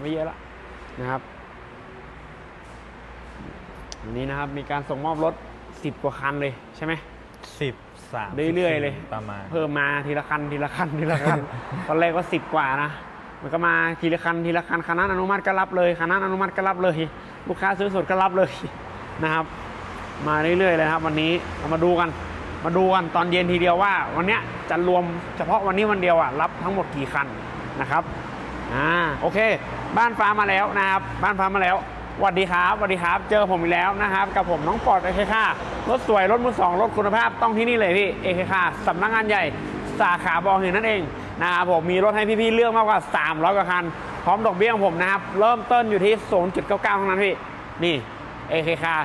ไม่เยอะละนะครับวันนี้นะครับมีการส่งมอบรถ 10 กว่าคันเลยใช่ไหมสิบสามเรื่อยๆเลย ประมาณ เพิ่มมาทีละคันทีละคันทีละคัน ตอนแรกก็สิบกว่านะ มันก็มาทีละคันทีละคันคันนั้นอนุมัติก็รับเลยคันนั้นอนุมัติก็รับเลย ลูกค้าซื้อสดก็รับเลยนะครับ มาเรื่อยๆเลยนะครับ วันนี้เรามาดูกัน มาดูกันตอนเย็นทีเดียวว่า วันเนี้ยจะรวมเฉพาะวันนี้วันเดียวอะรับทั้งหมดกี่คันนะครับ อ่าโอเค บ้านฟ้ามาแล้วนะครับบ้านฟ้ามาแล้วสวัสดีครับสวัสดีครับ เจอผมอีกแล้วนะครับ กับผมน้องปอดเอเคค่ารถสวยรถมือสองรถคุณภาพต้องที่นี่เลยพี่เอเคค่าสำนักงานใหญ่สาขาบอหินนั่นเองนะครับผมมีรถให้พี่ๆเลือกมากกว่า 300กว่าคัน พร้อมดอกเบี้ยของผมนะครับ เริ่มต้นอยู่ที่ 0.99เท่านั้นพี่ นี่เอเคคา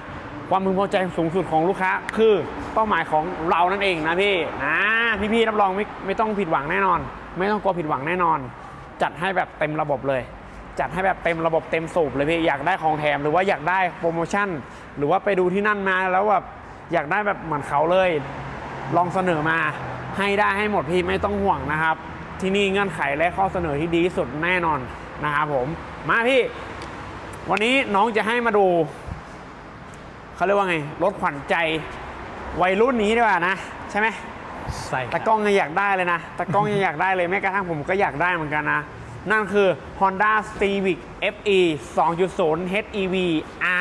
ความพึงพอใจสูงสุดของลูกค้า คือเป้าหมายของเรานั่นเองนะพี่นะพี่ๆรับรองไม่ไม่ต้องผิดหวังแน่นอน ไม่ต้องกลัวผิดหวังแน่นอน จัดให้แบบเต็มระบบเลย จัดให้แบบเต็มระบบเต็มสูบเลยพี่อยากได้ของแถมหรือว่าอยากได้โปรโมชั่น หรือว่าไปดูที่นั่นมาแล้วแบบอยากได้แบบเหมือนเขาเลย ลองเสนอมาให้ได้ให้หมดพี่ไม่ต้องห่วงนะครับ ที่นี่เงื่อนไขและข้อเสนอที่ดีที่สุดแน่นอนนะครับผมมาพี่ วันนี้น้องจะให้มาดูเขาเรียกว่าไงรถขวัญใจวัยรุ่นนี้ดีกว่านะ ใช่ไหม ใช่ตะกล้องยังอยากได้เลยนะตะกล้องยังอยากได้เลยแม้กระทั่งผมก็อยากได้เหมือนกันนะ นั่นคือ Honda Civic FE 2.0 HEV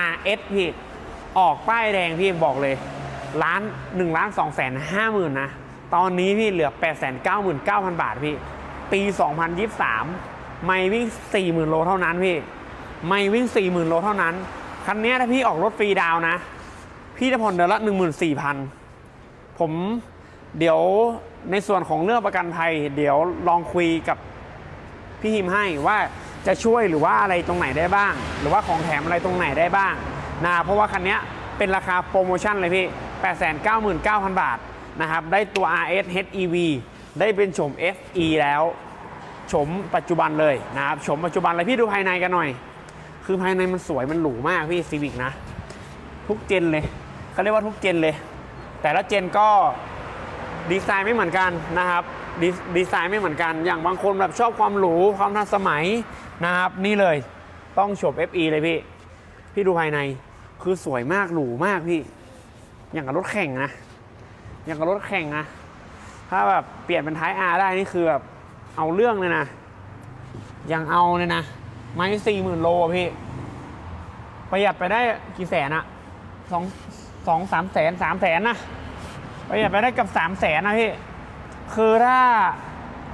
RS พี่ออกป้ายแดงพี่บอกเลยล้าน1ล้าน2แสน5หมื่นนะ ตอนนี้พี่เหลือ 8 9 9 0 0 0 บาทพี่ ปี 2023 ไม่วิ่ง 40,000 โลเท่านั้นพี่ ไม่วิ่ง 40,000 โลเท่านั้น คันนี้ถ้าพี่ออกรถฟรีดาวน์นะพี่จะผ่อนเดือนละ 14,000 ผม เดี๋ยวในส่วนของเรื่องประกันภัย เดี๋ยวลองคุยกับพี่ฮิมให้ว่าจะช่วยหรือว่าอะไรตรงไหนได้บ้าง หรือว่าของแถมอะไรตรงไหนได้บ้างนะเพราะว่าคันนี้เป็นราคาโปรโมชั่นเลยพี่ 899,000 บาทนะครับ ได้ตัว RS HEV ได้เป็นโฉม FE แล้วโฉมปัจจุบันเลยนะครับโฉมปัจจุบันเลยพี่ดูภายในกันหน่อย คือภายในมันสวยมันหรูมากพี่ซีวิกนะ ทุกเจนเลยเขาเรียกว่าทุกเจนเลย แต่ละเจนก็ ดีไซน์ไม่เหมือนกันนะครับดีดีไซน์ไม่เหมือนกัน อย่างบางคนแบบชอบความหรูความทันสมัยนะครับ นี่เลยต้องฉบ FE เลยพี่ พี่ดูภายในคือสวยมากหรูมากพี่ อย่างกับรถแข่งนะ อย่างกับรถแข่งนะ ถ้าแบบเปลี่ยนเป็นท้าย R ได้นี่คือแบบเอาเรื่องเลยนะ ยังเอาเลยนะ ไม้สี่หมื่นโลพี่ ประหยัดไปได้กี่แสนอะสองสองสามแสนสามแสนนะ ประหยัดไปได้เกับสามแสนนะพี่ คือถ้า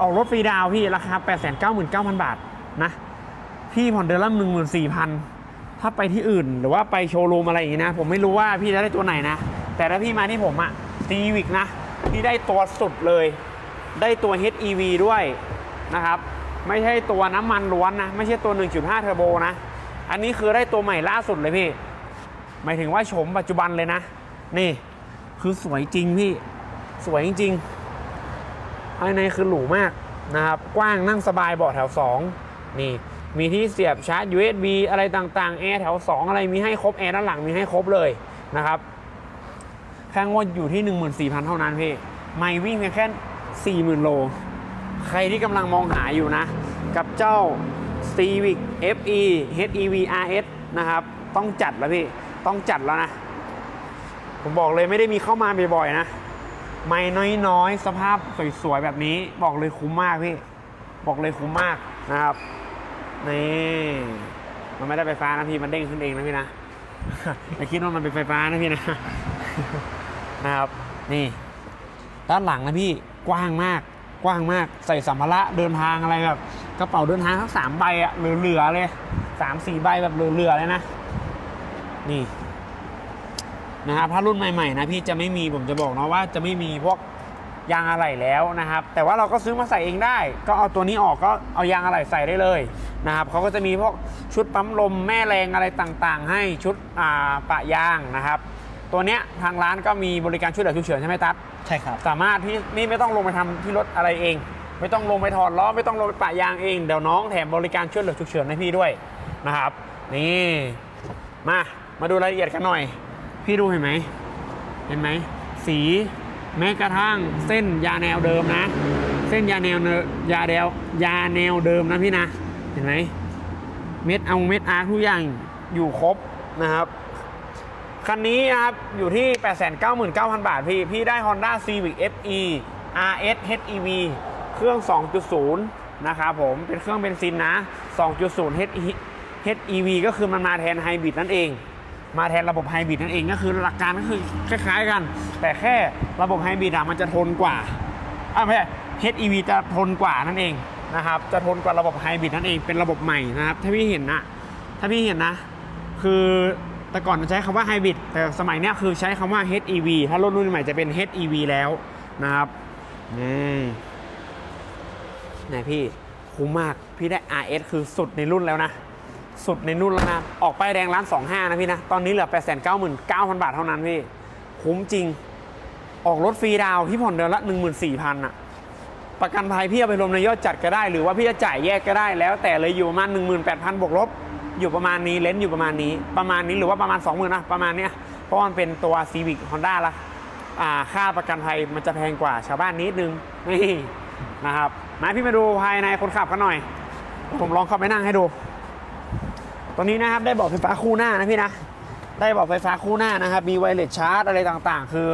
ออกรถฟรีดาวพี่ราคาแปดแสนเก้าหมื่นเก้าพันบาทนะ พี่ผ่อนเดือนละหนึ่งหมื่นสี่พันถ้าไปที่อื่นหรือว่าไปโชว์รูมอะไรอย่างนี้นะ ผมไม่รู้ว่าพี่จะได้ตัวไหนนะ แต่ถ้าพี่มาที่ผมอะซีวิกนะ พี่ได้ตัวสุดเลย ได้ตัว HEV ด้วยนะครับ ไม่ใช่ตัวน้ำมันล้วนนะ ไม่ใช่ตัว 1.5 เทอร์โบนะ อันนี้คือได้ตัวใหม่ล่าสุดเลยพี่ หมายถึงว่าโฉมปัจจุบันเลยนะ นี่ คือสวยจริงพี่ สวยจริงๆภายในคือหรูมากนะครับ กว้างนั่งสบายเบาะแถว 2 นี่มีที่เสียบชาร์จ USB อะไรต่างๆแอร์แถว 2 อะไรมีให้ครบแอร์ด้านหลังมีให้ครบเลยนะครับแค่งวดอยู่ที่ 14,000 เท่านั้นพี่ไม่วิ่งเพียงแค่ 40,000 โล ใครที่กำลังมองหาอยู่นะ กับเจ้า Civic FE HEV RS นะครับ ต้องจัดแล้วพี่ ต้องจัดแล้วนะ ผมบอกเลยไม่ได้มีเข้ามาบ่อยๆนะ ไม่น้อยๆ สภาพสวยๆ แบบนี้ บอกเลยคุ้มมากพี่ บอกเลยคุ้มมากนะครับ นี่ มันไม่ได้ไฟฟ้านะพี่ มันเด้งขึ้นเองนะพี่นะอย่คิดว่ามันเป็นไฟฟ้านะพี่นะ นะครับ นี่ ด้านหลังนะพี่ กว้างมาก กว้างมาก ใส่สัมภาระเดินทางอะไรแบบกระเป๋าเดินทางทั้งสามใบอะเหลือๆเลยสามสี่ใบแบบเหลือๆเลยนะ นี่ นะครับถ้ารุ่นใหม่ๆนะพี่จะไม่มีผมจะบอกนะว่าจะไม่มีพวกยางอะไหล่แล้วนะครับ แต่ว่าเราก็ซื้อมาใส่เองได้ ก็เอาตัวนี้ออกก็เอายางอะไหล่ใส่ได้เลยนะครับเขาก็จะมีพวกชุดปั๊มลมแม่แรงอะไรต่างๆ ให้ชุดอ่าปะยางนะครับ ตัวเนี้ยทางร้านก็มีบริการช่วยเหลือฉุกเฉินใช่ไหมตั๊ดใช่ครับ สามารถที่นี่ไม่ต้องลงไปทำที่รถอะไรเอง ไม่ต้องลงไปถอดล้อไม่ต้องลงไปปะยางเองเดี๋ยวน้องแถมบริการช่วยเหลือฉุกเฉินให้พี่ด้วยนะครับ นี่มามาดูรายละเอียดกันหน่อย พี่ดูเห็นไหม เห็นไหม สีแม้กระทั่งเส้นยาแนวเดิมนะ เส้นยาแนวเนยาแนวยาแนวเดิมนะพี่นะ เห็นไหม เม็ดเอาเม็ดอาร์ทุกอย่างอยู่ครบนะครับ คันนี้นะครับ อยู่ที่ 899,000 บาทพี่ พี่ได้ Honda Civic FE RS HEV เครื่อง 2.0 นะครับผม เป็นเครื่องเบนซินนะ 2.0 HEV ก็คือมันมาแทนไฮบริดนั่นเอง มาแทนระบบไฮบริดนั่นเองก็คือหลักการก็คือคล้ายๆกัน แต่แค่ระบบไฮบริดอะมันจะทนกว่าอ่าไม่ใช่ HEV จะทนกว่านั่นเองนะครับจะทนกว่าระบบไฮบริดนั่นเองเป็นระบบใหม่นะครับถ้าพี่เห็นนะถ้าพี่เห็นนะ คือแต่ก่อนใช้คำว่าไฮบริดแต่สมัยนี้คือใช้คำว่า HEV ถ้ารถรุ่นใหม่จะเป็น HEV แล้วนะครับนี่ไหนพี่คุ้มมากพี่ได้ RS คือสุดในรุ่นแล้วนะ สุดในรุ่นแล้วนะ ออกป้ายแดงร้าน25นะพี่นะ ตอนนี้เหลือ899,000บาทเท่านั้นพี่ คุ้มจริง ออกรถฟรีดาวน์ที่ผ่อนเดือนละ14,000อะประกันภัยพี่เอาไปรวมในยอดจัดก็ได้ หรือว่าพี่จะจ่ายแยกก็ได้แล้ว แต่เลยอยู่ประมาณ18,000บวกลบ อยู่ประมาณนี้เลนส์อยู่ประมาณนี้ ประมาณนี้หรือว่าประมาณ20,000นะประมาณเนี้ย เพราะมันเป็นตัว Civic Honda ละอ่าค่าประกันภัยมันจะแพงกว่าชาวบ้านนิดนึงนี่นะครับมาพี่มาดูภายในคนขับกันหน่อย ผมลองเข้าไปนั่งให้ดู ตัวนี้นะครับได้เบอกไฟฟ้าคู่หน้านะพี่นะได้เบอกไฟฟ้าคู่หน้านะครับมีไวเลสชาร์จอะไรต่างๆ คือ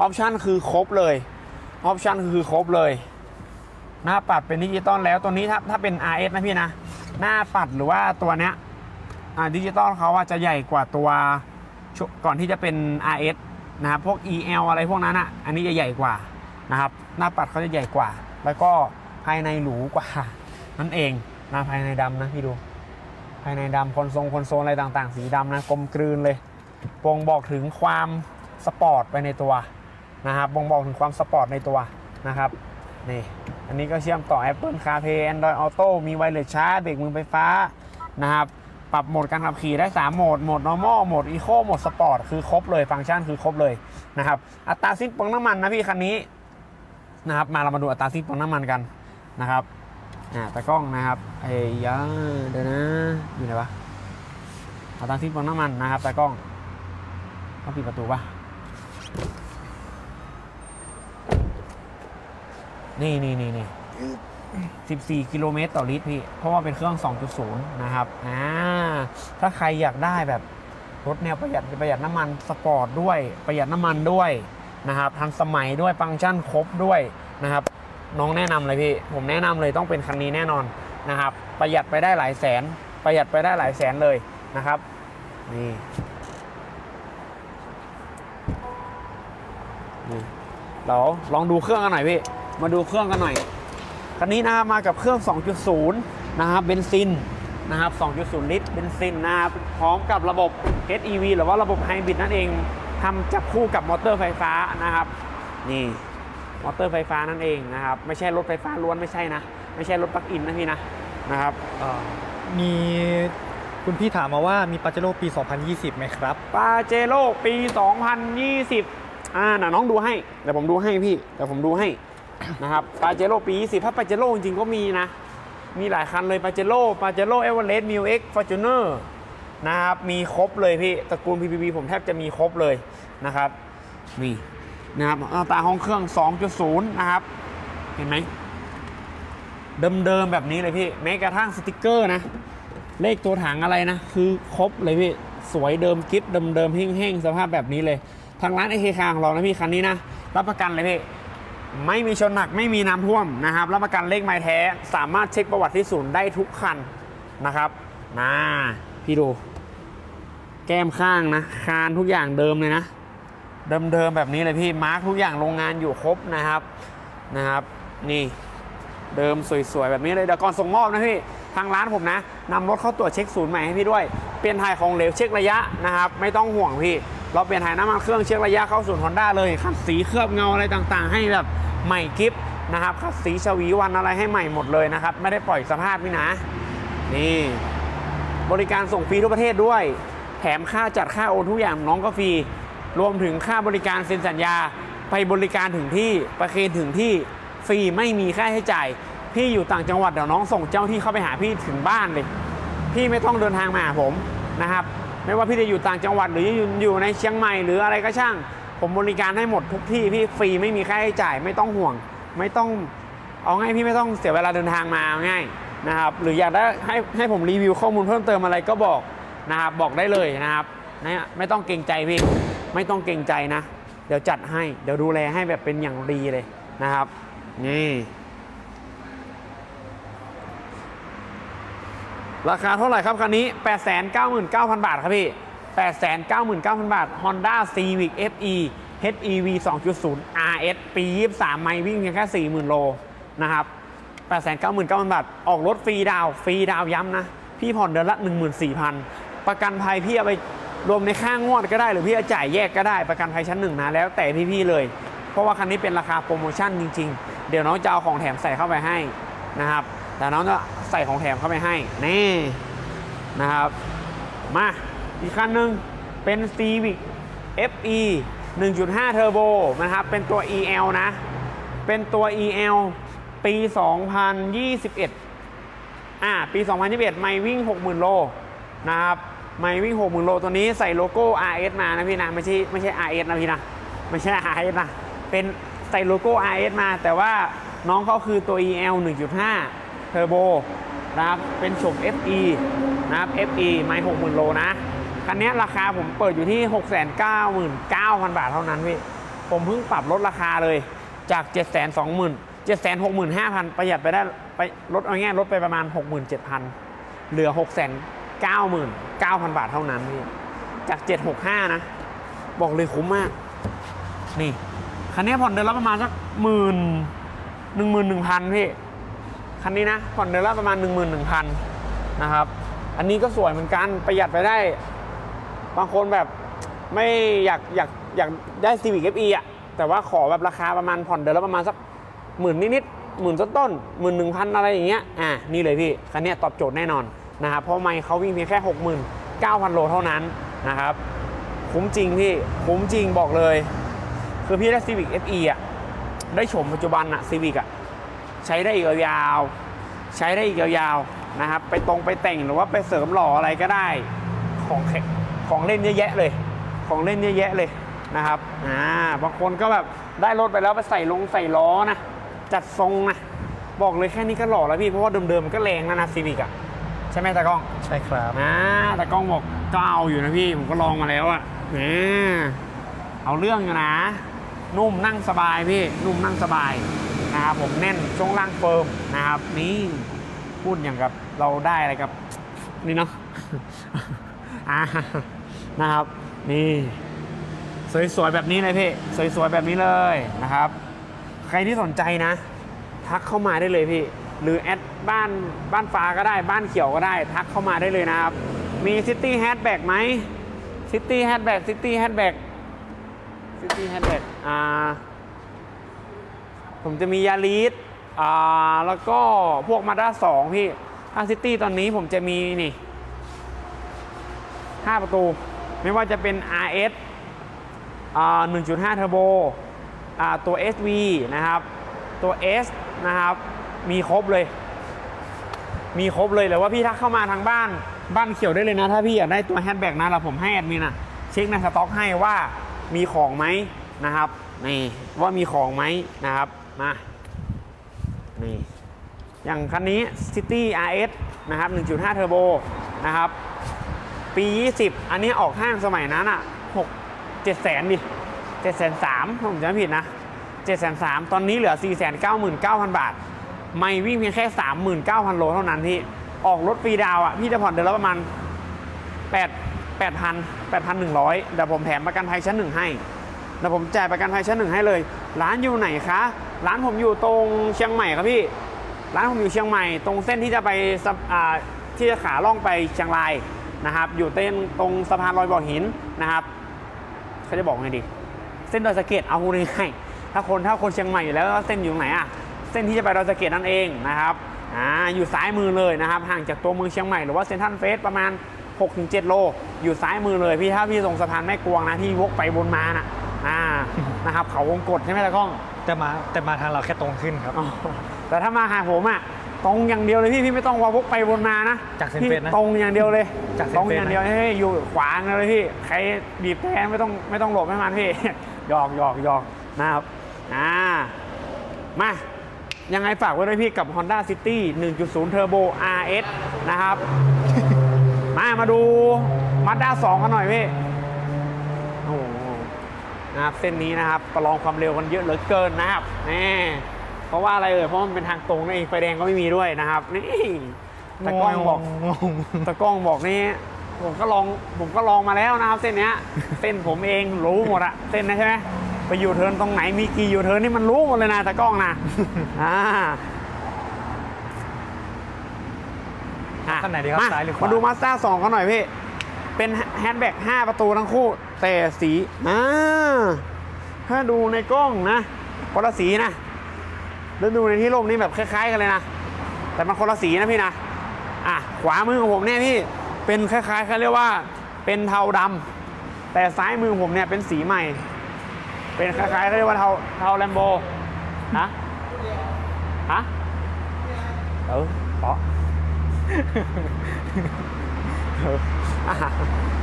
ออปชันคือครบเลยออปชันคือครบเลยหน้าปัดเป็นดิจิตอลแล้วตัวนี้ถ้าถ้าเป็น RS นะพี่นะ หน้าปัดหรือว่าตัวเนี้ยดิจิตอลเขาอะจะใหญ่กว่าตัวก่อนที่จะเป็น RS นะครับพวก EL อะไรพวกนั้นอะอันนี้จะใหญ่กว่านะครับหน้าปัดเขาจะใหญ่กว่า แล้วก็ภายในหรูกว่านั่นเองนะภายในดำนะพี่ดู ภายในดำคอนโซลคอนโซลอะไรต่างๆ สีดำนะกลมกลืนเลยบ่งบอกถึงความสปอร์ตไปในตัวนะครับบ่งบอกถึงความสปอร์ตในตัวนะครับนี่อันนี้ก็เชื่อมต่อ Apple CarPlay Android Auto มีไวเลสชาร์จเบรกมือไฟฟ้านะครับปรับโหมดการขับขี่ได้ 3 โหมด โหมด normal โหมด eco โหมด sport คือครบเลย ฟังก์ชันคือครบเลยนะครับ อัตราสิ้นเปลืองน้ำมันนะพี่คันนี้นะครับ มาเรามาดูอัตราสิ้นเปลืองน้ำมันกันนะครับ อ่าตากล้องนะครับไอ้ยาเดี๋ยวนะอยู่ไหนวะเอาตังทิ้งปั๊มน้ำมันนะครับตากล้องต้องปิดประตูปะนี่นี่นี่นี่14 กิโลเมตรต่อลิตรพี่ เพราะว่าเป็นเครื่อง 2.0 นะครับ อ่า ถ้าใครอยากได้แบบรถแนวประหยัดประหยัดน้ำมันสปอร์ตด้วย ประหยัดน้ำมันด้วยนะครับ ทันสมัยด้วยฟังก์ชันครบด้วยนะครับ น้องแนะนำเลยพี่ ผมแนะนำเลยต้องเป็นคันนี้แน่นอนนะครับ ประหยัดไปได้หลายแสน ประหยัดไปได้หลายแสนเลยนะครับ นี่นี่เราลองดูเครื่องกันหน่อยพี่ มาดูเครื่องกันหน่อย คันนี้นะครับมากับเครื่อง 2.0 นะครับเบนซินนะครับ 2.0 ลิตรเบนซินนะครับพร้อมกับระบบ HEV หรือว่าระบบไฮบริดนั่นเองทำจับคู่กับมอเตอร์ไฟฟ้านะครับ นี่ มอเตอร์ไฟฟ้านั่นเองนะครับ ไม่ใช่รถไฟฟ้าล้วนไม่ใช่นะ ไม่ใช่รถปลั๊กอินนะพี่นะนะครับอ่ามีคุณพี่ถามมาว่ามีปาเจโร่ปี 2020 ไหมครับ ปาเจโร่ปี 2020 อ่าน่ะน้องดูให้เดี๋ยวผมดูให้พี่เดี๋ยวผมดูให้นะครับปาเจโร่ปี 20 ถ้าปาเจโร่จริงๆก็มีนะ มีหลายคันเลยปาเจโร่ปาเจโร่เอเวอเรสต์มิวเอ็กฟอร์จูเนอร์นะครับ มีครบเลยพี่ตระกูล PPV ผมแทบจะมีครบเลยนะครับ นี่ นะครับหน้าตาห้องเครื่อง 2.0 นะครับ เห็นไหม เดิมๆแบบนี้เลยพี่แม้กระทั่งสติกเกอร์นะ เลขตัวถังอะไรนะ คือครบเลยพี่ สวยเดิมกิฟเดิมๆแห้งๆ สภาพแบบนี้เลย ทางร้านไอเคคาของเรานะพี่คันนี้นะ รับประกันเลยพี่ ไม่มีชนหนักไม่มีน้ำท่วมนะครับ รับประกันเลขไม้แท้ สามารถเช็คประวัติที่ศูนย์ได้ทุกคันนะครับนะพี่ดู แก้มข้างนะ คานทุกอย่างเดิมเลยนะ เดิมๆแบบนี้เลยพี่มาร์คทุกอย่างโรงงานอยู่ครบนะครับนะครับนี่เดิมสวยๆแบบนี้เลยเดี๋ยวก่อนส่งมอบนะพี่ทางร้านผมนะนำรถเข้าตรวจเช็คศูนย์ใหม่ให้พี่ด้วยเปลี่ยนถ่ายของเหลวเช็คระยะนะครับไม่ต้องห่วงพี่ เราเปลี่ยนถ่ายน้ำมันเครื่องเช็คระยะเข้าศูนย์ฮอนด้าเลยขัดสีเคลือบเงาอะไรต่างๆ ให้แบบใหม่กิฟนะครับขัดสีชวีวันอะไรให้ใหม่หมดเลยนะครับไม่ได้ปล่อยสภาพนี่นะนี่บริการส่งฟรีทั่วประเทศด้วย แถมค่าจัดค่าโอนทุกอย่างน้องก็ฟรี รวมถึงค่าบริการเซ็นสัญญา ไปบริการถึงที่ประเคนถึงที่ฟรีไม่มีค่าใช้จ่าย พี่อยู่ต่างจังหวัดเดี๋ยวน้องส่งเจ้าที่เข้าไปหาพี่ถึงบ้านเลย พี่ไม่ต้องเดินทางมาหาผมนะครับไม่ว่าพี่จะอยู่ต่างจังหวัดหรืออยู่ในเชียงใหม่หรืออะไรก็ช่าง ผมบริการให้หมดทุกที่พี่ฟรีไม่มีค่าใช้จ่ายไม่ต้องห่วง ไม่ต้องเอาง่ายพี่ไม่ต้องเสียเวลาเดินทางมาเอาง่ายนะครับหรืออยากได้ให้ให้ผมรีวิวข้อมูลเพิ่มเติมอะไรก็บอกนะครับบอกได้เลยนะครับนะไม่ต้องเกรงใจพี่ ไม่ต้องเกรงใจนะ เดี๋ยวจัดให้ เดี๋ยวดูแลให้แบบเป็นอย่างดีเลยนะครับ นี่ ราคาเท่าไหร่ครับคันนี้ 899,000 บาทครับพี่ 899,000 บาท Honda Civic FE HEV 2.0 RS ปี 23 ไม่วิ่งเพียงแค่ 40,000 โลนะครับ 899,000 บาท ออกรถฟรีดาว ฟรีดาวย้ำนะ พี่ผ่อนเดือนละ 14,000 ประกันภัยพี่เอาไป รวมในค่างวดก็ได้หรือพี่จะจ่ายแยกก็ได้ประกันภัยชั้นหนึ่งนะแล้วแต่พี่ๆเลย เพราะว่าคันนี้เป็นราคาโปรโมชั่นจริง ๆ เดี๋ยวน้องจะเอาของแถมใส่เข้าไปให้นะครับ แต่น้องจะใส่ของแถมเข้าไปให้นี่นะครับ มาอีกคันหนึ่งเป็น Civic FE 1.5 Turbo นะครับเป็นตัว EL นะ เป็นตัว EL ปี 2021 อ่า ปี 2021 ไม่วิ่ง 60,000 โล นะครับ ไมวิ่ง60,000โลตัวนี้ใส่โลโก้ RS มานะพี่นะไม่ใช่ไม่ใช่ RS นะพี่นะไม่ใช่ RS นะเป็นใส่โลโก้ RS มา แต่ว่าน้องเขาคือตัว EL 1.5 Turbo นะครับเป็นชม FE นะครับ FE ไม่60,000โลนะคันนี้ราคาผมเปิดอยู่ที่ 699,000 บาทเท่านั้นพี่ ผมเพิ่งปรับลดราคาเลยจาก 720,000 765,000 ประหยัดไปได้ไปลดเอาง่ายลดไปประมาณ 67,000 เหลือ 99,000 บาทเท่านั้นพี่จาก 765 นะ บอกเลยคุ้มมาก นี่ คันนี้ผ่อนเดือนละประมาณสักหมื่นหนึ่งหมื่นหนึ่งพันพี่ คันนี้นะ ผ่อนเดือนละประมาณ1 1 0 0 0นหนึ่งพันนะครับ อันนี้ก็สวยเหมือนกัน ประหยัดไปได้ บางคนแบบไม่อยากอยากอยากได้ Civic FE อะ แต่ว่าขอแบบราคาประมาณผ่อนเดือนละประมาณสักหมื่นนิดๆหมื่นต้นๆหมื่นหนึ่งพันอะไรอย่างเงี้ย อะนี่เลยพี่ คันนี้ตอบโจทย์แน่นอน นะครับเพราะไม่เขาวิ่งเพียงแค่ 69,000 โลเท่านั้นนะครับ คุ้มจริงพี่คุ้มจริงบอกเลย คือพี่ได้ Civic FE อะได้ชมปัจจุบันอะ Civic อะใช้ได้อีกยาวๆใช้ได้อีกยาวๆนะครับ ไปตรงไปแต่งหรือว่าไปเสริมหล่ออะไรก็ได้ของของเล่นเยอะแยะเลย ของเล่นเยอะแยะเลยนะครับอ่าบางคนก็แบบได้รถไปแล้วไปใส่ลงใส่ล้อนะจัดทรงนะบอกเลยแค่นี้ก็หล่อแล้วพี่เพราะว่าเดิมๆมันก็แรงแล้วนะซีวิกอะ ใช่ไหมตากล้องใช่ครับอ่าแต่กล้องบอกก็เอาอยู่นะพี่ผมก็ลองมาแล้วอะอ่าเอาเรื่องอยู่นะ นุ่มนั่งสบายพี่นุ่มนั่งสบายนะครับผมแน่นช่วงล่างเฟิร์มนะครับนี่พูดอย่างกับเราได้อะไรกับ นี่เนาะ อ่านะครับ นี่ สวยๆแบบนี้เลยพี่สวยๆแบบนี้เลยนะครับ ใครที่สนใจนะ ทักเข้ามาได้เลยพี่ หรือแอดบ้านบ้านฟ้าก็ได้บ้านเขียวก็ได้ ทักเข้ามาได้เลยนะครับ มีซิตี้แฮ b แบ็กไหมซิตี้แฮ b แบ็กซิตี้แฮ b แบ็กซิตี้แฮ b แบ็กอ่าผมจะมียาริสอ่าแล้วก็พวกมาด้าสองพี่ถ้าซิตี้ตอนนี้ผมจะมีนี่5ประตู ไม่ว่าจะเป็น RS อ่า1.5เทอร์โบอ่าตัว SV นะครับ ตัว S นะครับ มีครบเลย มีครบเลยแต่ว่าพี่ถ้าเข้ามาทางบ้านบ้านเขียวได้เลยนะ ถ้าพี่อยากได้ตัวแฮชแบ็กนะเราผมให้แอดมินอะเช็คในสต็อกให้ว่ามีของไหมนะครับนี่ว่ามีของไหมนะครับมานี่อย่างคันนี้ City RS นะครับ 1.5 เทอร์โบนะครับ ปี 20 อันนี้ออกห้างสมัยนั้นอะ6 7แสนดิ7แสนสามผมจำไม่ผิดนะ7แสนสามตอนนี้เหลือ 4 9 9 0 0 0 บาท ไม่วิ่งเพียงแค่ 39,000 โลเท่านั้นพี่ออกรถฟรีดาวอะพี่จะผ่อนเดือนละประมาณ 8 8,000 8,100เดี๋ยวผมแถมประกันภัยชั้นหนึ่งให้เดี๋ยวผมจ่ายประกันภัยชั้นหนึ่งให้เลย ร้านอยู่ไหนคะ ร้านผมอยู่ตรงเชียงใหม่ครับพี่ ร้านผมอยู่เชียงใหม่ ตรงเส้นที่จะไปอ่าที่จะขาล่องไปเชียงรายนะครับ อยู่เต้นตรงสะพานลอยบ่อหินนะครับเขาจะบอกไงดี เส้นดอยสะเก็ดเอาพูดง่ายถ้าคนถ้าคนเชียงใหม่อยู่แล้วเส้นอยู่ตรงไหนอะ เส้นที่จะไปดอยสะเก็ดนั่นเองนะครับอ่าอยู่ซ้ายมือเลยนะครับห่างจากตัวเมืองเชียงใหม่หรือว่าเซนทรัลเฟสประมาณ 6-7 โล อยู่ซ้ายมือเลยพี่ถ้าพี่ตรงสะพานแม่กวงนะที่วกไปวนมานะอ่านะครับเขาวงกดใช่ไหมตะกล้องแต่มาแต่มาทางเราแค่ตรงขึ้นครับอ๋อแต่ถ้ามาหาผมอะตรงอย่างเดียวเลยพี่พี่ไม่ต้องวาวกไปวนมานะจากเซนพี่เฟสนะตรงอย่างเดียวเลยจากเซนตรงเฟสอย่างเดียวให้อยู่ขวางเลยพี่ใครบีบแทนไม่ต้องไม่ต้องหลบให้มันพี่หยอกหยอกหยอกนะครับอ่ามา ยังไงฝากไว้ด้วยพี่กับ Honda City 1.0 Turbo RS นะครับ มามาดู Mazda 2 กันหน่อยพี่โอ้โหนะครับเส้นนี้นะครับประลองความเร็วกันเยอะเหลือเกินนะครับนี่เพราะว่าอะไรเอ่ยเพราะมันเป็นทางตรงนั่นเองไฟแดงก็ไม่มีด้วยนะครับนี่ตะกล้องบอกงงตะกล้องบอกนี่ผมก็ลองผมก็ลองมาแล้วนะครับ เส้นเนี้ยเส้นผมเองรู้หมดอะเส้นนะใช่ไหม ไปยูเทิร์นตรงไหนมีกี่ยูเทิร์นนี่มันรู้หมดเลยนะตะกล้องนะอ่าอะขั้นไหนดีครับมาซ้ายหรือขวามาดูมาสด้าสองกันหน่อยพี่ เป็นแฮนด์แบ็ก5ประตูทั้งคู่ แต่สีอ่าถ้าดูในกล้องนะคนละสีนะแล้วดูในที่ร่มนี่แบบคล้าย ๆ กันเลยนะ แต่มันคนละสีนะพี่นะอะขวามือของผมเนี่ยพี่เป็นคล้ายๆเขาเรียกว่าเป็นเทาดำแต่ซ้ายมือผมเนี่ยเป็นสีใหม่ เป็นคล้ายๆเขาเรียกว่าเทาเทาแลมโบฮะฮะเออเปาะเอออะ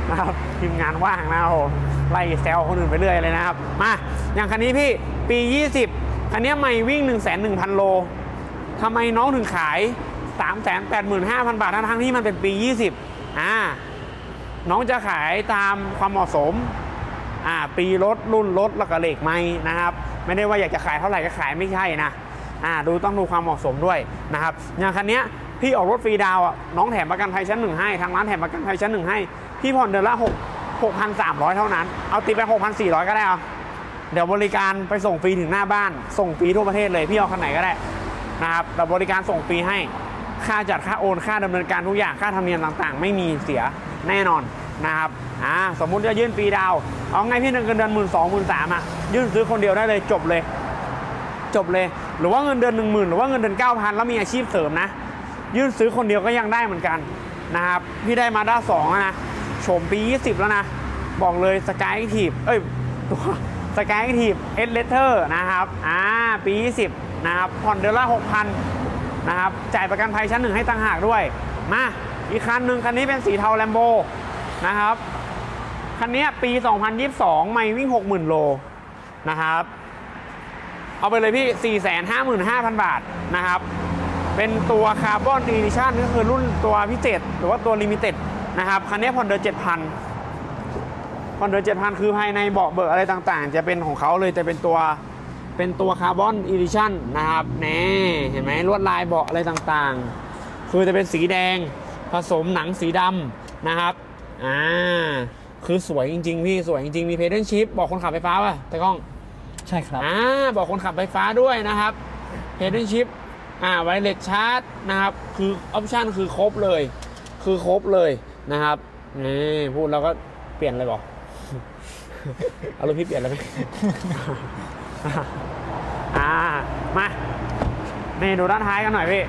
นะครับทีมงานว่างนะครับผมไล่แซวคนอื่นไปเรื่อยเลยนะครับ มาอย่างคันนี้พี่ปี 20 คันนี้ใหม่วิ่ง 1 1 0 0 0 โลทำไมน้องถึงขาย 3 8 5 0 0 0 บาททั้งๆที่มันเป็นปี 20 อ่า น้องจะขายตามความเหมาะสม อ่าปีรถรุ่นรถแล้วก็เลขไม่นะครับไม่ได้ว่าอยากจะขายเท่าไหร่ก็ขายไม่ใช่นะอ่าดูต้องดูความเหมาะสมด้วยนะครับอย่างคันนี้พี่ออกรถฟรีดาวน้องแถมประกันภัยชั้นหนึ่งให้ทางร้านแถมประกันภัยชั้นหนึ่งให้พี่ผ่อนเดือนละ6 6,300เท่านั้น เอาตีไป6,400ก็ได้เอาเดี๋ยวบริการไปส่งฟรีถึงหน้าบ้าน ส่งฟรีทั่วประเทศเลยพี่เอาคันไหนก็ได้นะครับแต่บริการส่งฟรีให้ค่าจัดค่าโอนค่าดำเนินการทุกอย่างค่าธรรมเนียมต่างๆ ไม่มีเสียแน่นอนนะครับอ่าสมมุติจะยื่นฟรีดาวน์ เอาไงพี่เงินเดือนหมื่นสองหมื่นสามอะยื่นซื้อคนเดียวได้เลยจบเลย จบเลย หรือว่าเงินเดือนหนึ่งหมื่นหรือว่าเงินเดือนเก้าพันแล้วมีอาชีพเสริมนะ ยื่นซื้อคนเดียวก็ยังได้เหมือนกันนะครับพี่ได้มาด้าสองนะโฉมปี 20 แล้วนะ บอกเลยสกายทีฟเอ้ยตัวสกายทีฟเอสเลเทอร์นะครับอ่าปี 20 นะครับผ่อนเดือนละ6,000นะครับจ่ายประกันภัยชั้นหนึ่งให้ต่างหากด้วย มาอีกคันหนึ่งคันนี้เป็นสีเทาแลมโบนะครับ คันนี้ปี 2022 ไม่วิ่ง 60,000 โลนะครับ เอาไปเลยพี่ 455,000 บาทนะครับ เป็นตัวคาร์บอนอีดิชั่นก็คือรุ่นตัวพิเศษหรือว่าตัวลิมิเต็ดนะครับ คันนี้ผ่อนเดือน7,000ผ่อนเดือน7,000 คือภายในเบาะเบอร์อะไรต่างๆ จะเป็นของเขาเลยจะเป็นตัวเป็นตัวคาร์บอนอีดิชันนะครับแน่เห็นไหมลวดลายเบาะอะไรต่างๆ คือจะเป็นสีแดงผสมหนังสีดำนะครับ อ่า คือสวยจริงๆพี่สวยจริงๆมีเพด a นชิพบอกคนขับไฟฟ้าป่ะแต่กล้องใช่ครับอ่าบอกคนขับไฟฟ้าด้วยนะครับเพด a นชิพอ่าไวเลสชาร์จนะครับคือออปชันคือครบเลย คือครบเลยนะครับนี่พูดแล้วก็เปลี่ยนเลยบอกเอารถพี่เปลี่ยนเลยไหมอ่ามานี่ดูด้านท้ายกันหน่อยพี่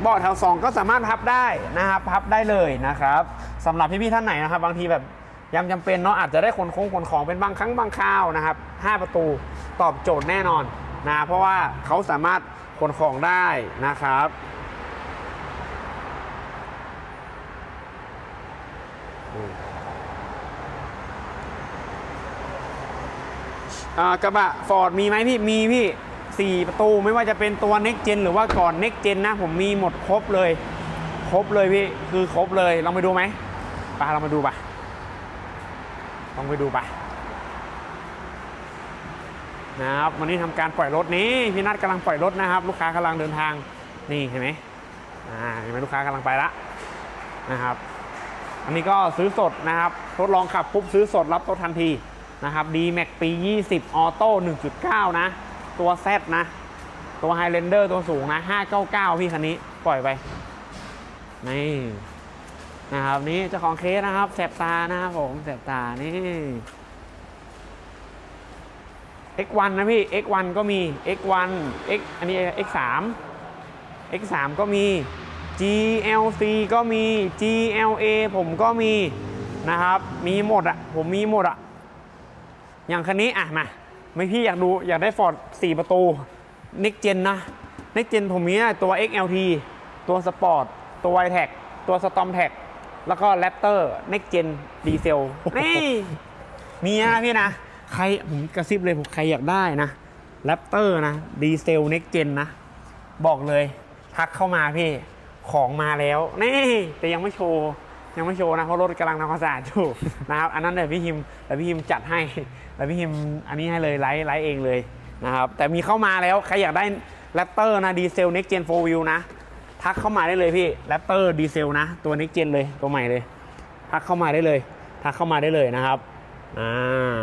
เบาะแถวสองก็สามารถพับได้นะครับ พับได้เลยนะครับสำหรับพี่ๆท่านไหนนะครับ บางทีแบบ ยามจำเป็นเนาะอาจจะได้ขนของขนของเป็นบางครั้งบางคราวนะครับ 5 ประตูตอบโจทย์แน่นอนนะเพราะว่าเขาสามารถขนของได้นะครับอ่ากระบะฟอร์ดมีไหมพี่ มีพี่สี่ประตูไม่ว่าจะเป็นตัว next gen หรือว่าก่อน next gen นะ ผมมีหมดครบเลย ครบเลยพี่ คือครบเลยลองไปดูไหมไปเรามาดูปะ ลองไปดูปะนะครับวันนี้ทำการปล่อยรถนี้พี่นัทกำลังปล่อยรถนะครับ ลูกค้ากำลังเดินทางนี่เห็นไหมอ่าเห็นไหมลูกค้ากำลังไปละนะครับ อันนี้ก็ซื้อสดนะครับทดลองขับปุ๊บซื้อสดรับรถทันทีนะครับ d m a x ปี 20 ออโต้1.9 นะ ตัว Z นะ ตัว Highlander ตัวสูงนะ 599 พี่คันนี้ ปล่อยไป นี่ นะครับนี่เจ้าของเคสนะครับแสบตานะครับผมแสบตานี่ X1 นะพี่ X1 ก็มี X1 X อันนี้ X3 X3 ก็มี GLC ก็มี GLA ผมก็มีนะครับ มีหมดอะผมมีหมดอะอย่างคันนี้อะมาไม่พี่อยากดูอยากได้ฟอร์ด4ประตู Next Gen นะ Next Gen ผมมีตัว XLT ตัว Sport ตัว i t e c ตัว Storm t a c แล้วก็ Raptor Next Gen ดีเซลนี่มีนะพี่นะ ใครผมกระซิบเลยผมใครอยากได้นะ Raptor นะดีเซล Next Gen นะ บอกเลยทักเข้ามาพี่ของมาแล้วนี่แต่ยังไม่โชว์ยังไม่โชว์นะเพราะรถกำลังทำความสะอาดอยู่นะครับอันนั้นเดี๋ยวพี่ฮิมเดี๋ยวพี่ฮิมจัดให้เดี๋ยวพี่ฮิมอันนี้ให้เลยไลฟ์ไลฟ์เองเลยนะครับแต่มีเข้ามาแล้วใครอยากได้แรปเตอร์นะดีเซล next gen 4 wheel นะ ทักเข้ามาได้เลยพี่แรปเตอร์ดีเซลนะ ตัว next gen เลยตัวใหม่เลย ทักเข้ามาได้เลย ทักเข้ามาได้เลยนะครับอ่า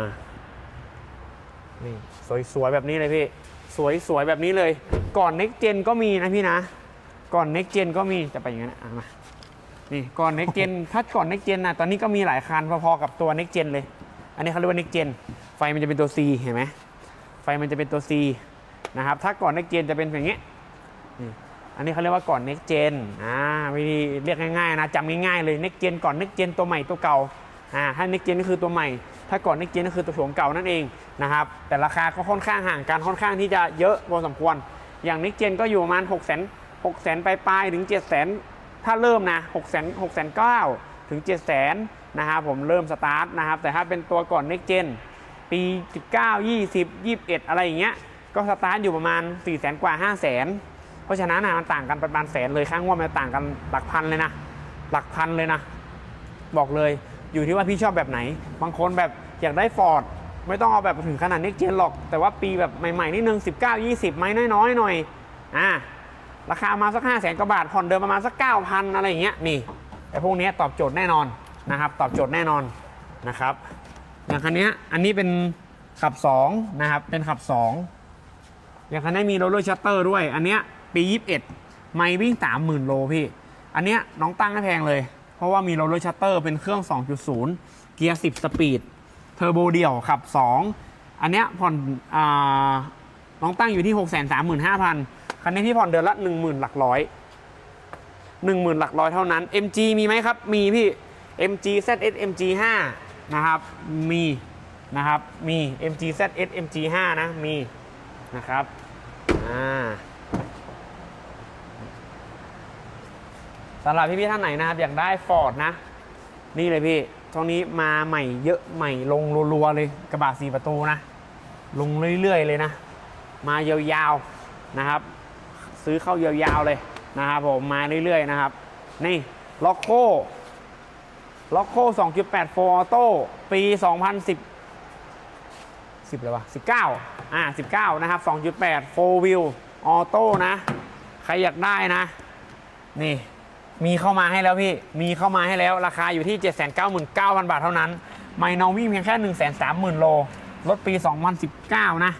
นี่สวยๆแบบนี้เลยพี่ สวยๆแบบนี้เลย ก่อน next gen ก็มีนะพี่นะ ก่อน next gen ก็มีจะไปอย่างนั้นอะมานี่ก่อน next gen ถ้าก่อน next gen นะตอนนี้ก็มีหลายคันพอๆกับตัว next gen เลย อันนี้เขาเรียกว่า next gen ไฟมันจะเป็นตัว C เห็นไหมไฟมันจะเป็นตัว C นะครับ ถ้าก่อน next gen จะเป็นอย่างนี้ อันนี้เขาเรียกว่าก่อน next gen อ่าวิธีเรียกง่ายๆนะจำง่ายๆเลย next gen ก่อน next gen ตัวใหม่ตัวเก่าอ่าถ้า next gen ก็คือตัวใหม่ ถ้าก่อน next gen ก็คือตัวโฉมเก่านั่นเองนะครับแต่ราคาก็ค่อนข้างห่างกันค่อนข้างที่จะเยอะพอสมควร อย่าง next gen ก็อยู่ประมาณ6 0 0 0 0 6 0 0 0ปลายๆถึง 7 0 0 0 0 ถ้าเริ่มนะ6 0 0 0 0 6 0 0 0ถึง 7 0 0 0 0นะครับผมเริ่มสตาร์ทนะครับแต่ถ้าเป็นตัวก่อน next gen ปี 19 20 21 อะไรอย่างเงี้ยก็สตาร์ทอยู่ประมาณ 4 0 0 0 0 0กว่า 5 0 0 0 0 ราะฉะนั้นนะมันต่างกันประมาณแสนเลยค่างวดมันต่างกันหลักพันเลยนะ หลักพันเลยนะ บอกเลยอยู่ที่ว่าพี่ชอบแบบไหน บางคนแบบอยากได้ฟอร์ดไม่ต้องเอาแบบถึงขนาด next gen หรอก แต่ว่าปีแบบใหม่ๆนิดนึง 19 20ไหมน้อยๆหน่อยอ่าราคามาสัก 5 0 0แสนกว่าบาทผ่อนเดิมประมาณสัก 9,000 อะไรอย่างเงี้ยนี่ไอ้พวกนี้ตอบโจทย์แน่นอนนะครับ ตอบโจทย์แน่นอนนะครับอย่างคันนี้อันนี้เป็นขับ2นะครับเป็นขับ2อย่างคันนี้มีโรลเลอร์ชัตเตอร์ด้วย อันเนี้ย ปี 21 ไม่วิ่ง 30,000 โลพี่ อันเนี้ยน้องตั้งให้แพงเลย เพราะว่ามีโรลเลอร์ชัตเตอร์เป็นเครื่อง 2.0 เกียร์ 10 สปีด เทอร์โบเดี่ยวขับ 2 อันเนี้ยผ่อนอ่าน้องตั้งอยู่ที่ 635,000 คันนี้พี่ผ่อนเดือนละ 10,000 หลักร้อย 10,000 หลักร้อยเท่านั้น MG มีไหมครับ มีพี่ MG ZS MG 5นะครับ มีนะครับ มี MG ZS MG 5นะ มีนะครับ อ่า สำหรับพี่ๆท่านไหนนะครับ อยากได้ Ford นะ นี่เลยพี่ตรงนี้มาใหม่เยอะใหม่ลงรัวๆเลยกระบะสีประตูนะ ลงเรื่อยๆเลยนะ มายาวๆนะครับ ซื้อเข้ายาวๆเลยนะครับผมมาเรื่อยๆนะครับ นี่ล็อกโคล็อกโค2.8 4 Auto ปี 2010 10เลยว่ะ19 อ่า 19 นะครับ 2.8 4 wheel Auto นะ ใครอยากได้นะ นี่ มีเข้ามาให้แล้วพี่ มีเข้ามาให้แล้วราคาอยู่ที่ 799,000 บาทเท่านั้น ไมนอวิ่งเพียงแค่ 130,000 โล รถปี 2019 นะ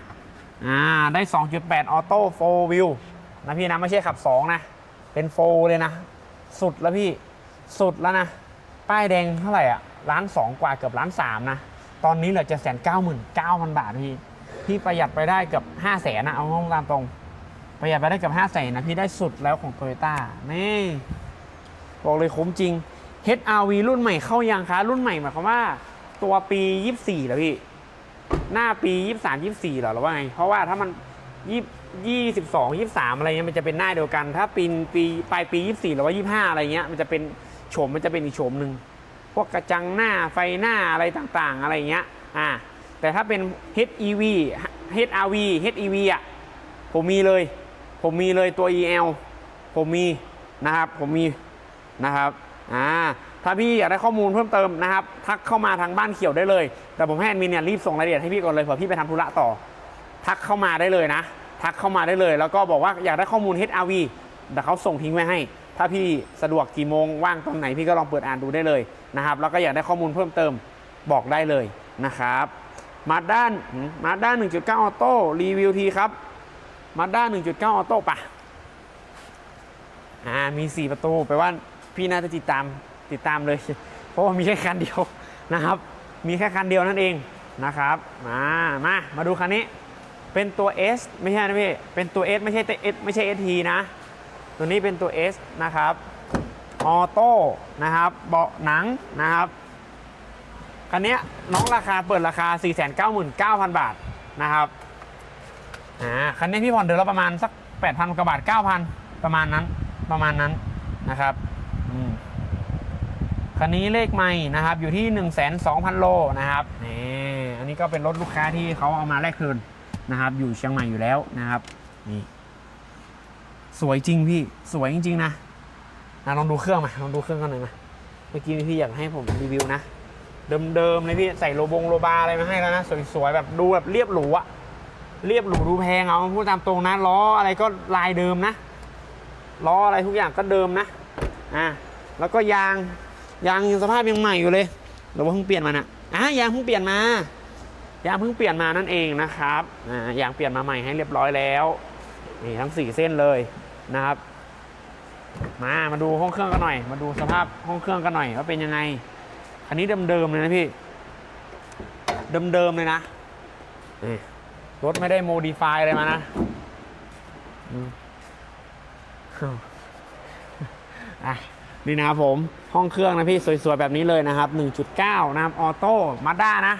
อ่า ได้ 2.8 ออโต้4 wheel นะพี่นะ ไม่ใช่ขับ 2 นะ เป็น4เลยนะ สุดแล้วพี่ สุดแล้วนะ ป้ายแดงเท่าไหร่อะล้านสองกว่าเกือบล้านสามนะ ตอนนี้เหลือจะแสนเก้าหมื่นเก้าพันบาทพี่พี่ประหยัดไปได้เกือบห้าแสนนะเอาตามตรง ประหยัดไปได้เกือบห้าแสนนะพี่ได้สุดแล้วของโตโยต้านี่ บอกเลยคุ้มจริง HRV รุ่นใหม่เข้ายังคะ รุ่นใหม่หมายความว่า ตัวปี 24แล้วพี่ หน้าปี 23 24เหรอหรือว่าไง เพราะว่าถ้ามันยี่22 23อะไรเงี้ยมันจะเป็นหน้าเดียวกัน ถ้าปีปีปลายปี24หรือว่า25อะไรเงี้ยมันจะเป็นโฉมมันจะเป็นอีกโฉมหนึ่งพวกกระจังหน้าไฟหน้าอะไรต่างๆ อะไรเงี้ยอ่าแต่ถ้าเป็น HEV HRV HEV อะผมมีเลย ผมมีเลยตัว EL ผมมีนะครับผมมี นะครับอ่าถ้าพี่อยากได้ข้อมูลเพิ่มเติมนะครับทักเข้ามาทางบ้านเขียวได้เลย แต่ผมให้แอดมินเนี่ยรีบส่งรายละเอียดให้พี่ก่อนเลยเผื่อพี่ไปทำธุระต่อ ทักเข้ามาได้เลยนะ ทักเข้ามาได้เลย แล้วก็บอกว่าอยากได้ข้อมูล HRV เดี๋ยวเขาส่งทิ้งไว้ให้ ถ้าพี่สะดวกกี่โมงว่างตอนไหนพี่ก็ลองเปิดอ่านดูได้เลยนะครับแล้วก็อยากได้ข้อมูลเพิ่มเติมบอกได้เลยนะครับมาด้านมาด้าน1.9ออโต้รีวิวทีครับมาด้าน1.9ออโต้ปะอ่ามี 4 ประตูแปว่า พี่น่าจะติดตามติดตามเลย เพราะว่ามีแค่คันเดียวนะครับ มีแค่คันเดียวนั่นเองนะครับมามามาดูคันนี้ เป็นตัว S ไม่ใช่นะพี่ เป็นตัว S ไม่ใช่ตัว S ไม่ใช่ ST นะ ตัวนี้เป็นตัว S นะครับออโต้นะครับเบาะหนังนะครับคันนี้น้องราคาเปิดราคา 499,000 บาทนะครับอ่าคันนี้พี่ผ่อนเดือนละประมาณสัก 8,000 กว่าบาท 9,000 ประมาณนั้นประมาณนั้นนะครับ คันนี้เลขไม่นะครับ อยู่ที่ 1 2 0 0 0 โลนะครับนี่อันนี้ก็เป็นรถลูกค้าที่เขาเอามาแลกคืนนะครับ อยู่เชียงใหม่อยู่แล้วนะครับ นี่ สวยจริงพี่สวยจริง ๆ นะนะลองดูเครื่องมาลองดูเครื่องกันหน่อยมาเมื่อกี้พี่อยากให้ผมรีวิวนะเดิมๆเลยพี่ใส่โลบงโลบาอะไรมาให้แล้วนะสวยๆแบบดูแบบเรียบหรูอะเรียบหรูดูแพงเอาพูดตามตรงนะล้ออะไรก็ลายเดิมนะล้ออะไรทุกอย่างก็เดิมนะ อ่าแล้วก็ยางยางสภาพยังใหม่อยู่เลยหรือว่าเพิ่งเปลี่ยนมานะอะยางเพิ่งเปลี่ยนมายางเพิ่งเปลี่ยนมานั่นเองนะครับอ่ายางเปลี่ยนมาใหม่ให้เรียบร้อยแล้วนี่ทั้งสี่เส้นเลยนะครับ มามาดูห้องเครื่องกันหน่อย มาดูสภาพห้องเครื่องกันหน่อยว่าเป็นยังไง อันนี้เดิมๆเลยนะพี่เดิมๆเลยนะรถไม่ได้โมดิฟายอะไรมานะ อืมอะนี่นะครับผมห้องเครื่องนะพี่สวยๆ แบบนี้เลยนะครับ 1.9 นะครับออโต้มาด้านะ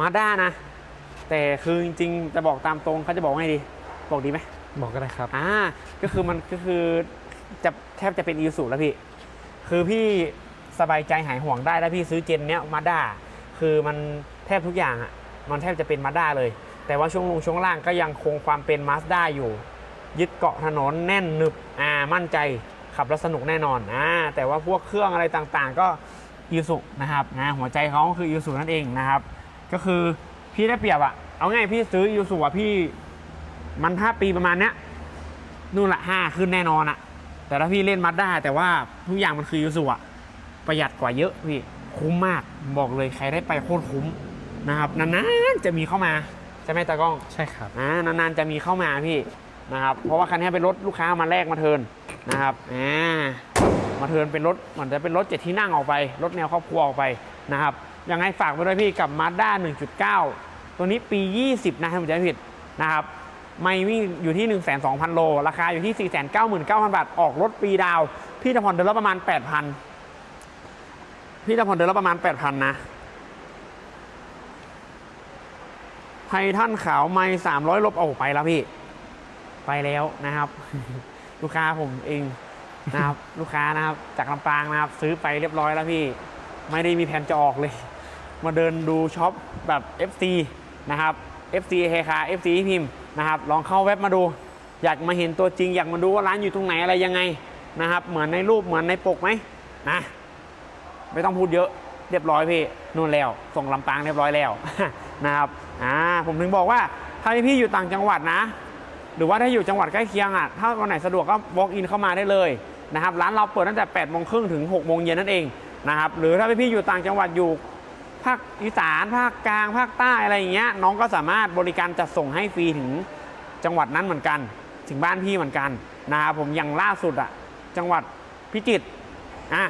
มาด้านะ แต่คือจริงๆ จะบอกตามตรงเขาจะบอกว่าไงดี บอกดีไหมบอกก็ได้ครับอ่าก็คือมันก็คือจะแทบจะเป็นอีซูแล้วพี่ คือพี่สบายใจหายห่วงได้แล้วพี่ซื้อเจนเนี้ยมาด้าคือมันแทบทุกอย่างอะมันแทบจะเป็นมาด้าเลย แต่ว่าช่วงลงช่วงล่างก็ยังคงความเป็นมาสด้าอยู่ ยึดเกาะถนนแน่นหนึบอ่ามั่นใจ ขับแล้วสนุกแน่นอนอ่าแต่ว่าพวกเครื่องอะไรต่างๆ ก็ยูสุนะครับนะหัวใจเขาก็คือยูสุนั่นเองนะครับ ก็คือพี่ได้เปรียบอะเอาง่ายพี่ซื้อยูสุอะพี่มันถ้าปีประมาณเนี้ยนู่นละห้าขึ้นแน่นอนอะแต่ถ้าพี่เล่นมาได้แต่ว่าทุกอย่างมันคือยูสุอะประหยัดกว่าเยอะพี่คุ้มมากบอกเลยใครได้ไปโคตรคุ้มนะครับนานๆจะมีเข้ามาใช่ไหมตากล้องใช่ครับอ่านานๆจะมีเข้ามาพี่นะครับเพราะว่าคันนี้เป็นรถลูกค้ามาแลกมาเทิร์น นะครับอ่ามาเทินเป็นรถเหมือนจะเป็นรถเจ็ดที่นั่งออกไป รถแนวครอบครัวออกไปนะครับยังไงฝากไปด้วยพี่กับ Mazda 1.9 ตัวนี้ปี 20 นะถ้าผมจำผิดนะครับไม่วิ่งอยู่ที่ 1 2 0 0 0 โล ราคาอยู่ที่ 4 9 9 0 0 0 บาท ออกรถปีดาว พี่จะผ่อนเดือนละประมาณ 8,000 พี่จะผ่อนเดือนละประมาณ 8,000 นะไททันขาวไม่300 ลบโอ้ไปแล้วพี่ ไปแล้วนะครับ ลูกค้าผมเองนะครับ ลูกค้านะครับ จากลำปางนะครับ ซื้อไปเรียบร้อยแล้วพี่ ไม่ได้มีแผนจะออกเลย มาเดินดูช็อปแบบ FC นะครับ FC เฮคา FC พิมพ์นะครับ ลองเข้าเว็บมาดู อยากมาเห็นตัวจริง อยากมาดูว่าร้านอยู่ตรงไหนอะไรยังไงนะครับ เหมือนในรูปเหมือนในปกไหมนะไม่ต้องพูดเยอะเรียบร้อยพี่นู่นแล้ว ส่งลำปางเรียบร้อยแล้วนะครับอ่าผมถึงบอกว่าถ้าพี่อยู่ต่างจังหวัดนะ หรือว่าถ้าอยู่จังหวัดใกล้เคียงอะถ้าวันไหนสะดวกก็ walk in เข้ามาได้เลยนะครับร้านเราเปิดตั้งแต่8โมงครึ่งถึง6โมงเย็นนั่นเองนะครับหรือถ้าพี่อยู่ต่างจังหวัดอยู่ภาคอีสานภาคกลางภาคใต้อะไรอย่างเงี้ยน้องก็สามารถบริการจัดส่งให้ฟรีถึงจังหวัดนั้นเหมือนกัน ถึงบ้านพี่เหมือนกันนะครับผมอย่างล่าสุดอะจังหวัดพิจิตรอะ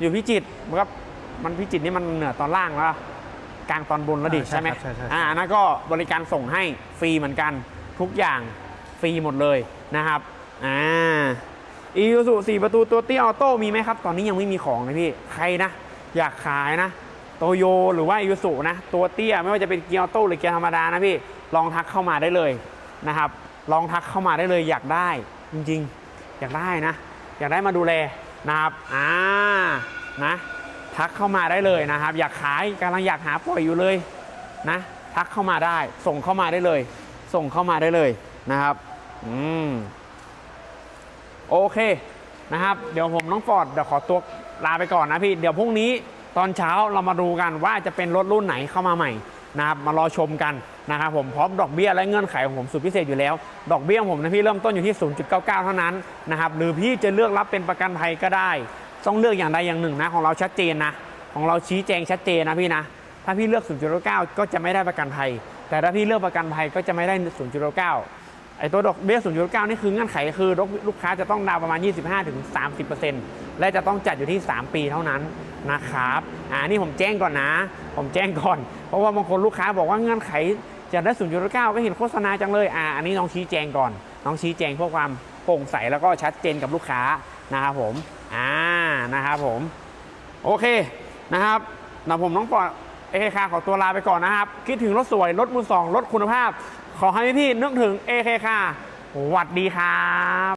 อยู่พิจิตรมันก็มันพิจิตรนี่มันเหนือตอนล่างแล้วกลางตอนบนแล้วดิอ่าใช่ใช่ไหมครับใช่ใช่อ่าอันนั้นก็บริการส่งให้ฟรีเหมือนกันทุกอย่าง ฟรีหมดเลยนะครับอ่าอีซูซูสี่ประตูตัวเตี้ยออโต้มีไหมครับ ตอนนี้ยังไม่มีของเลยพี่ ใครนะ อยากขายนะ โตโยหรือว่าอีซูนะ ตัวเตี้ยไม่ว่าจะเป็นเกียร์ออโต้หรือเกียร์ธรรมดานะพี่ ลองทักเข้ามาได้เลยนะครับ ลองทักเข้ามาได้เลย อยากได้จริงๆ อยากได้นะ อยากได้มาดูแลนะครับอ่านะทักเข้ามาได้เลยนะครับ อยากขายกำลังอยากหาปล่อยอยู่เลยนะ ทักเข้ามาได้ ส่งเข้ามาได้เลย ส่งเข้ามาได้เลย นะครับอืมโอเคนะครับเดี๋ยวผมน้องฟอร์ดเดี๋ยวขอตัวลาไปก่อนนะพี่เดี๋ยวพรุ่งนี้ตอนเช้าเรามาดูกันว่าจะเป็นรถรุ่นไหนเข้ามาใหม่นะครับมารอชมกันนะครับผมพร้อมดอกเบี้ยและเงื่อนไขของผมสุดพิเศษอยู่แล้ว ดอกเบี้ยของผมนะพี่เริ่มต้นอยู่ที่ 0.99 เท่านั้นนะครับหรือพี่จะเลือกรับเป็นประกันภัยก็ได้ ต้องเลือกอย่างใดอย่างหนึ่งนะของเราชัดเจนนะของเราชี้แจงชัดเจนนะพี่นะถ้าพี่เลือก 0.99 ก็จะไม่ได้ประกันภัย แต่ถ้าพี่เลือกประกันภัยก็จะไม่ได้ 0.99 ไอ้ตัวดอกเบี้ย0.9นี่คือเงื่อนไขคือลูกค้าจะต้องดาวประมาณ 25-30%และจะต้องจัดอยู่ที่ 3 ปีเท่านั้นนะครับอ่านี่ผมแจ้งก่อนนะ ผมแจ้งก่อน เพราะว่าบางคนลูกค้าบอกว่าเงื่อนไขจะได้0.9ก็เห็นโฆษณาจังเลยอ่าอันนี้น้องชี้แจงก่อน น้องชี้แจงเพื่อความโปร่งใสแล้วก็ชัดเจนกับลูกค้านะครับผมอ่านะครับผมโอเคนะครับนะผมน้องปอดเอเคคาขอตัวลาไปก่อนนะครับ คิดถึงรถสวย รถมือสอง รถคุณภาพ ขอให้พี่ๆนึกถึงเอเคคาหวัดดีครับ